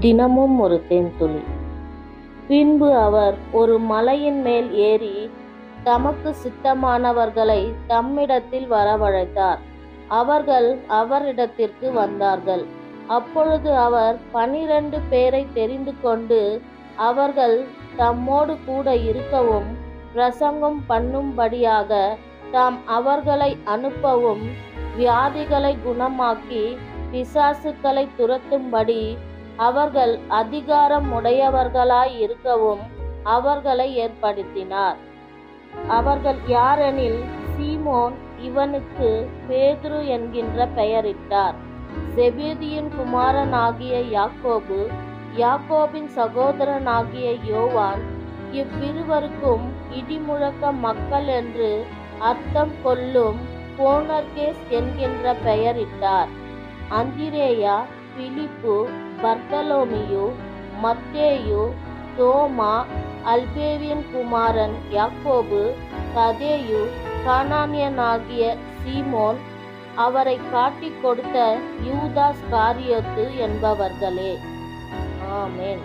தினமும் ஒரு தேன்துளி பின்பு அவர் ஒரு மலையின் மேல் ஏறி தமக்கு சித்தமானவர்களை தம்மிடத்தில் வரவழைத்தார். அவர்கள் அவரிடத்திற்கு வந்தார்கள். அப்பொழுது அவர் பனிரெண்டு பேரை தெரிந்து கொண்டு அவர்கள் தம்மோடு கூட இருக்கவும் பிரசங்கம் பண்ணும்படியாக தாம் அவர்களை அனுப்பவும் வியாதிகளை குணமாக்கி பிசாசுக்களை துரத்தும்படி அவர்கள் அதிகாரம் உடையவர்களாய் இருக்கவும் அவர்களை ஏற்படுத்தினார். அவர்கள் யாரெனில் சீமோன் இவனுக்கு பேதுரு என்கின்ற பெயரிட்டார். செபேதியின் குமாரனாகிய யாக்கோபு யாக்கோபின் சகோதரனாகிய யோவான் இவ்விருவருக்கும் இடிமுழக்க மக்கள் என்று அர்த்தம் கொள்ளும் போனர்கேஸ் என்கின்ற பெயரிட்டார். அந்திரேயா பிலிப்பு பர்தலோமியு மத்தேயு தோமா அல்பேவியன் குமாரன் யாக்கோபு ததேயு கானானியனாகிய சீமோன் அவரை காட்டிக் கொடுத்த யூதாஸ் காரியத்து என்பவர்களே. ஆமேன்.